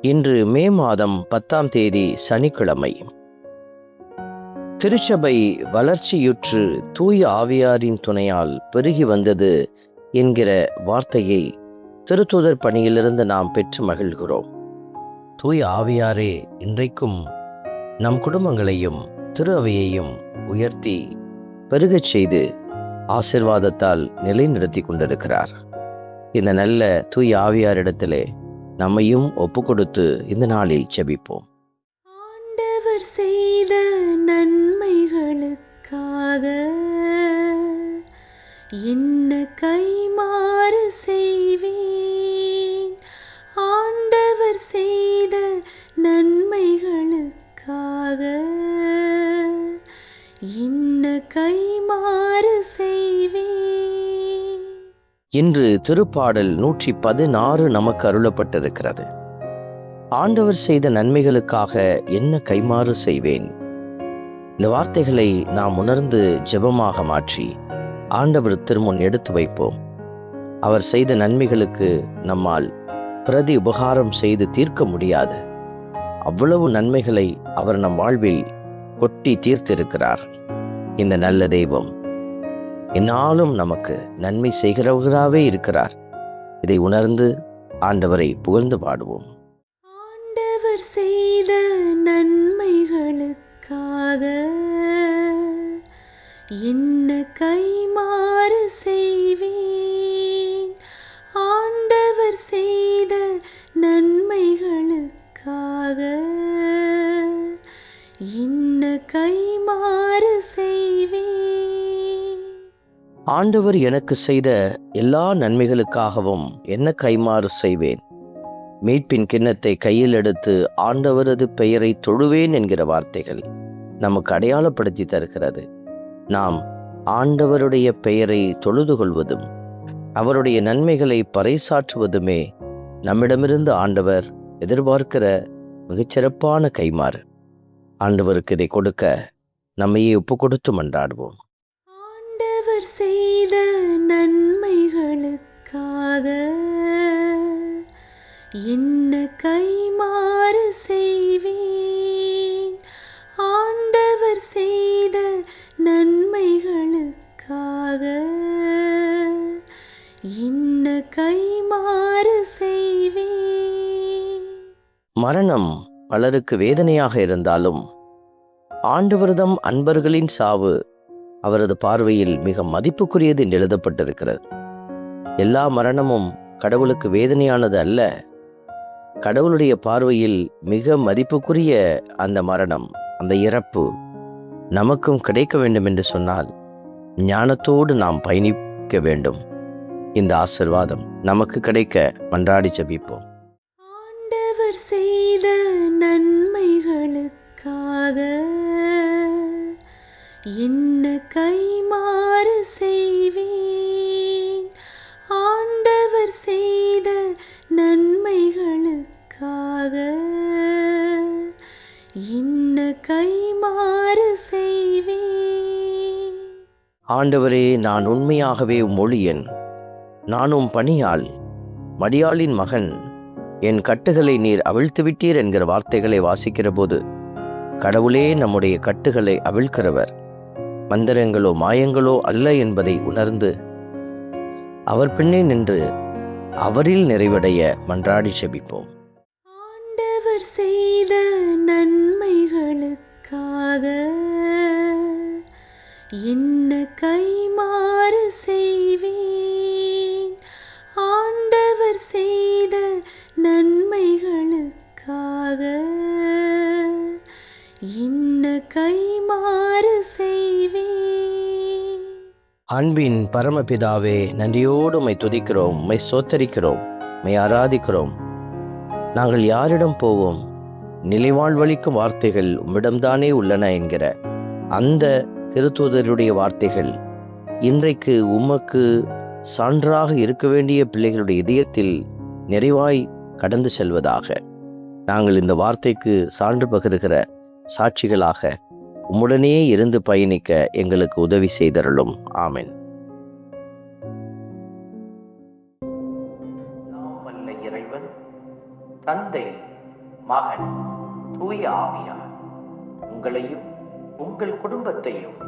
இன்று மே மாதம் பத்தாம் தேதி சனிக்கிழமை. திருச்சபை வளர்ச்சியுற்று தூய ஆவியாரின் துணையால் பெருகி வந்தது என்கிற வார்த்தையை திருத்துதர் பணியிலிருந்து நாம் பெற்று மகிழ்கிறோம். தூய ஆவியாரே இன்றைக்கும் நம் குடும்பங்களையும் திரு அவையையும் உயர்த்தி பெருகச் செய்து ஆசிர்வாதத்தால் நிலைநிறுத்தி கொண்டிருக்கிறார். இந்த நல்ல தூய் ஆவியாரிடத்திலே நம்மையும் ஒப்பு கொடுத்து இந்த நாளில் செபிப்போம். ஆண்டவர் செய்த நன்மைகளுக்காக என்ன கைமாறு இன்று திருப்பாடல் நூற்றி பதினாறு நமக்கு அருளப்பட்டிருக்கிறது. ஆண்டவர் செய்த நன்மைகளுக்காக என்ன கைமாறு செய்வேன்? இந்த வார்த்தைகளை நாம் உணர்ந்து ஜெபமாக மாற்றி ஆண்டவர் திருமுன் எடுத்து வைப்போம். அவர் செய்த நன்மைகளுக்கு நம்மால் பிரதி உபகாரம் செய்து தீர்க்க முடியாது. அவ்வளவு நன்மைகளை அவர் நம் வாழ்வில் கொட்டி தீர்த்திருக்கிறார். இந்த நல்ல தெய்வம் என்னாலும் நமக்கு நன்மை செய்கிறவராகவே இருக்கிறார். இதை உணர்ந்து ஆண்டவரை புகழ்ந்து பாடுவோம். ஆண்டவர் செய்த நன்மைகளுக்காக என்ன கைமாறு செய்வேன்? ஆண்டவர் செய்த நன்மைகளுக்காக என்ன கைமாறு செய்வேன்? ஆண்டவர் எனக்கு செய்த எல்லா நன்மைகளுக்காகவும் என்ன கைமாறு செய்வேன். மீட்பின் கிண்ணத்தை கையில் எடுத்து ஆண்டவரது பெயரை தொழுவேன் என்கிற வார்த்தைகள் நமக்கு அடையாளப்படுத்தி தருகிறது. நாம் ஆண்டவருடைய பெயரை தொழுது கொள்வதும் அவருடைய நன்மைகளை பறைசாற்றுவதுமே நம்மிடமிருந்து ஆண்டவர் எதிர்பார்க்கிற மிகச்சிறப்பான கைமாறு. ஆண்டவருக்கு இதை கொடுக்க நம்மையே ஒப்பு கொடுத்து மன்றாடுவோம். செய்த நன்மைகளுக்காக என்ன கைமாறு செய்வேன்? ஆண்டவர் செய்த நன்மைகளுக்காக என்ன கைமாறு செய்வேன்? மரணம் பலருக்கு வேதனையாக இருந்தாலும் ஆண்டவர்தம் அன்பர்களின் சாவு அவரது பார்வையில் மிக மதிப்புக்குரியது என்று எழுதப்பட்டிருக்கிறது. எல்லா மரணமும் கடவுளுக்கு வேதனையானது அல்ல. கடவுளுடைய பார்வையில் மிக மதிப்புக்குரிய அந்த மரணம் அந்த இறப்பு நமக்கும் கிடைக்க வேண்டும் என்று சொன்னால் ஞானத்தோடு நாம் பயணிக்க வேண்டும். இந்த ஆசிர்வாதம் நமக்கு கிடைக்க மன்றாடி ஜபிப்போம். ஆண்டவர் செய்த கைமாறு செய்வே ஆண்டவரே நான் உண்மையாகவே மொழியன் நானும் பணியாள். மடியாளின் மகன். என் கட்டுகளை நீர் அவிழ்த்து விட்டீர் என்கிற வார்த்தைகளை வாசிக்கிற போது கடவுளே நம்முடைய கட்டுகளை அவிழ்க்கிறவர். மந்திரங்களோ மாயங்களோ அல்ல என்பதை உணர்ந்து அவர் பின்னே நின்று அவரில் நிறைவடைய மன்றாடி செபிப்போம். என்ன கைமாறு செய்வேன்? ஆண்டவர் செய்த நன்மைகளுக்காக. என்ன கைமாறு செய்வேன்? அன்பின் பரமபிதாவே நன்றியோடு உம்மை துதிக்கிறோம் மை சோத்தரிக்கிறோம் மை ஆராதிக்கிறோம். நாங்கள் யாரிடம் போவோம்? நிலைவாழ்வளிக்கும் வார்த்தைகள் உம்மிடம்தானே உள்ளன என்கிற அந்த திருத்தூதருடைய வார்த்தைகள் இன்றைக்கு உமக்கு சான்றாக இருக்க வேண்டிய பிள்ளைகளுடைய இதயத்தில் நிறைவாய் கடந்து செல்வதாக. நாங்கள் இந்த வார்த்தைக்கு சான்று பகிர்கிற சாட்சிகளாக உம்முடனே இருந்து பயணிக்க எங்களுக்கு உதவி செய்தருளும். ஆமென். இறைவன் தந்தை மகன் தூய ஆவியார். உங்களையும் உங்கள் குடும்பத்தையும்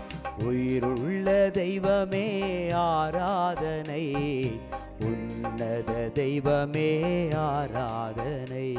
உயிருள்ள தெய்வமே ஆராதனை. உன்னத தெய்வமே ஆராதனை.